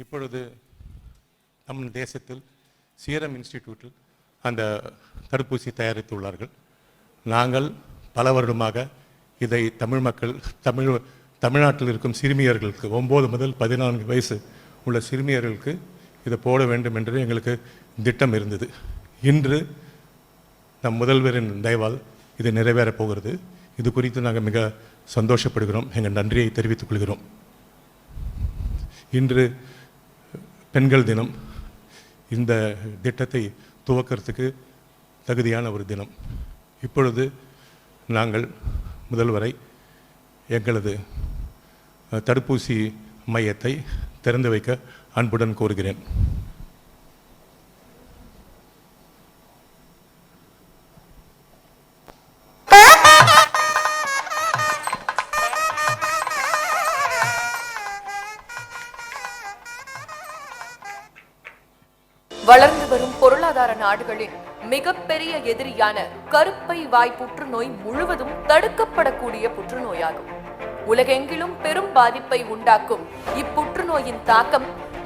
இப்பொழுது நம் தேசத்தில் சீரம் இன்ஸ்டிடியூட்டில் அந்த தடுப்பூசி தயாரித்து உள்ளார்கள் நாங்கள் பல வருடமாக இதை தமிழ் மக்கள் தமிழ் தமிழ்நாட்டில் இருக்கும் சிறுமியர்களுக்கு ஒம்பது முதல் பதினான்கு வயசு உள்ள சிறுமியர்களுக்கு இதை போட வேண்டும் என்று எங்களுக்கு திட்டம் இருந்தது. இன்று நம் முதல்வரின் தயவால் இது நிறைவேறப் போகிறது. இது குறித்து நாங்கள் மிக சந்தோஷப்படுகிறோம். எங்கள் நன்றியை தெரிவித்துக் கொள்கிறோம். இன்று பெண்கள் தினம். இந்த திட்டத்தை துவக்கிறதுக்கு தகுதியான ஒரு தினம். இப்பொழுது நாங்கள் முதல்வரை எங்களது தடுப்பூசி மையத்தை திறந்து வைக்க அன்புடன் கோருகிறேன். வளர்ந்து வரும் பொருளாதார நாடுகளின் மிகப்பெரிய எதிரியான கருப்பை வாய் புற்றுநோய் முழுவதும் தடுக்கப்படக்கூடிய புற்றுநோயாகும். உலகெங்கிலும் பெரும் பாதிப்பை உண்டாக்கும் இப்புற்றுநோயின் தாக்கம்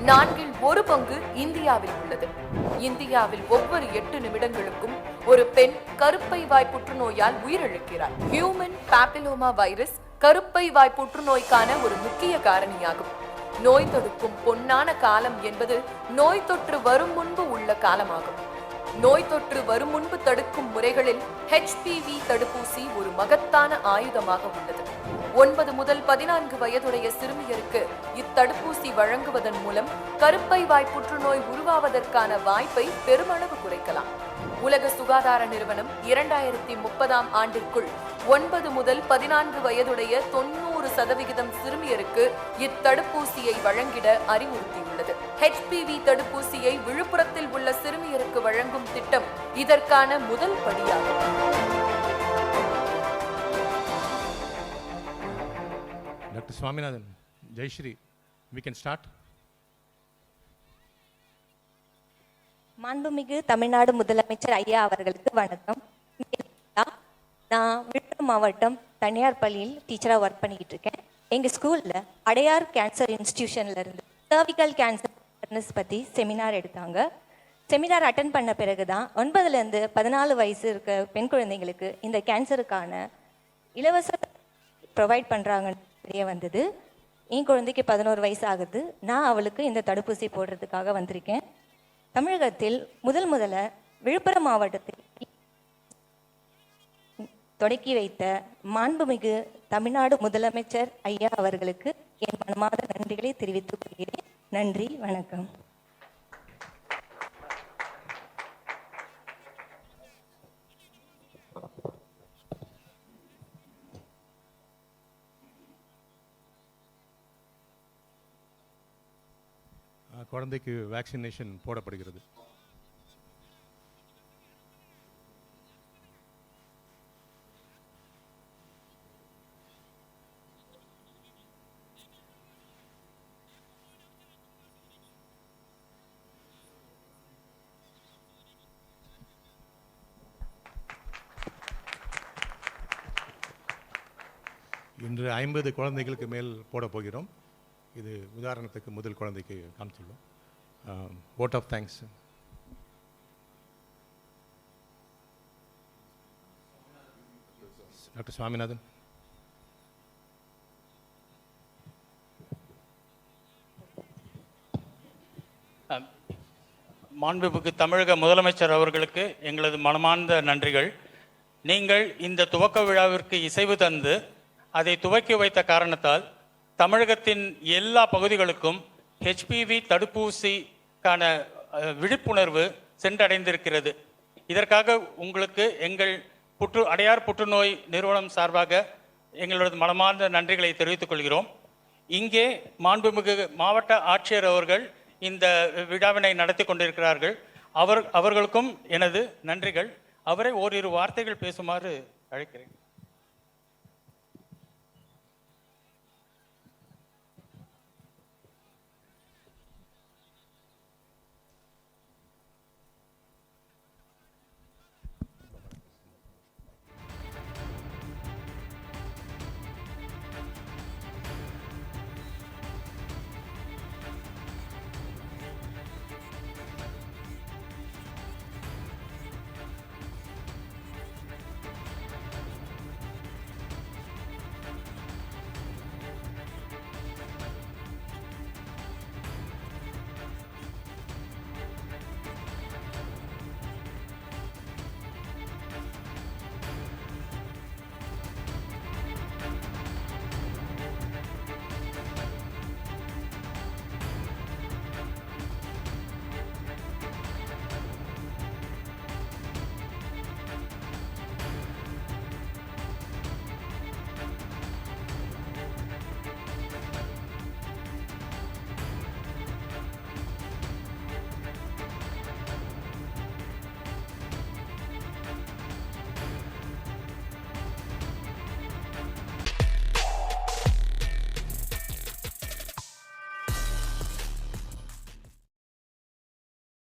நான்கில் ஒரு பங்கு இந்தியாவில் உள்ளது. இந்தியாவில் ஒவ்வொரு எட்டு நிமிடங்களுக்கும் ஒரு பெண் கருப்பை வாய் புற்றுநோயால் உயிரிழக்கிறார். ஹியூமன் பாப்பிலோமா வைரஸ் கருப்பை வாய் புற்றுநோய்க்கான ஒரு முக்கிய காரணியாகும். நோய் தடுக்கும் பொன்னான காலம் என்பது நோய் தொற்று வரும் முன்பு உள்ள காலமாகும். நோய் தொற்று வரும் முன்பு தடுக்கும் முறைகளில் ஹெச்பிவி தடுப்பூசி ஒரு மகத்தான ஆயுதமாக உள்ளது. ஒன்பது முதல் பதினான்கு வயதுடைய சிறுமியருக்கு இத்தடுப்பூசி வழங்குவதன் மூலம் கருப்பை வாய் புற்றுநோய் உருவாவதற்கான வாய்ப்பை பெருமளவு குறைக்கலாம். உலக சுகாதார நிறுவனம் இரண்டாயிரத்தி முப்பதாம் ஆண்டிற்குள் ஒன்பது முதல் பதினான்கு வயதுடைய தொண்ணூறு சதவிகிதம் சிறுமியருக்கு இத்தடுப்பூசியை வழங்கிட அறிவுறுத்தியுள்ளது. HPV தடுப்பூசியை விழுப்புரத்தில் உள்ள சிறுமியருக்கு வழங்கும் திட்டம் இதற்கான முதல் படியாகும். Doctor Swaminathan Jaishree we can start மாண்புமிகு தமிழ்நாடு முதலமைச்சர் ஐயா அவர்களுக்கு வணக்கம். நான் விழுப்புரம் மாவட்டம் தனியார் பள்ளியில் டீச்சராக ஒர்க் பண்ணிக்கிட்டு இருக்கேன் எங்கள் ஸ்கூலில் அடையார் கேன்சர் இன்ஸ்டியூஷனில் இருந்து சர்விக்கல் கேன்சர் அவேர்னஸ் பற்றி செமினார் எடுத்தாங்க. செமினார் அட்டன் பண்ண பிறகு தான் ஒன்பதுலேருந்து பதினாலு வயசு இருக்க பெண் குழந்தைங்களுக்கு இந்த கேன்சருக்கான இலவச ப்ரொவைட் பண்ணுறாங்கன்னு தெரிய வந்தது. என் குழந்தைக்கு பதினோரு வயசு ஆகுது. நான் அவளுக்கு இந்த தடுப்பூசி போடுறதுக்காக வந்திருக்கேன். தமிழகத்தில் முதல் முதல்ல விழுப்புரம் மாவட்டத்தில் தொடக்கி வைத்த மாண்புமிகு தமிழ்நாடு முதலமைச்சர் ஐயா அவர்களுக்கு என் மனமாத நன்றிகளை தெரிவித்துக் கொள்கிறேன். நன்றி வணக்கம். குழந்தைக்கு வேக்சினேஷன் போடப்படுகிறது. இன்று ஐம்பது குழந்தைகளுக்கு மேல் போட போகிறோம். இது உதாரணத்துக்கு முதல் குழந்தைக்கு காமிச்சுள்ளோம் vote of thanks doctor Swaminathan. மாண்புமிகு தமிழக முதலமைச்சர் அவர்களுக்கு எங்களது மனமார்ந்த நன்றிகள். நீங்கள் இந்த துவக்க விழாவிற்கு இசைவு தந்து அதை துவக்கி வைத்த காரணத்தால் தமிழகத்தின் எல்லா பகுதிகளுக்கும் ஹெச்பிவி தடுப்பூசிக்கான விழிப்புணர்வு சென்றடைந்திருக்கிறது. இதற்காக உங்களுக்கு எங்கள் புற்று அடையார் புற்றுநோய் நிறுவனம் சார்பாக எங்களது மனமார்ந்த நன்றிகளை தெரிவித்துக் கொள்கிறோம். இங்கே மாண்புமிகு மாவட்ட ஆட்சியர் அவர்கள் இந்த விழாவினை நடத்தி கொண்டிருக்கிறார்கள். அவர் அவர்களுக்கும் எனது நன்றிகள். அவரை ஓரிரு வார்த்தைகள் பேசுமாறு அழைக்கிறேன்.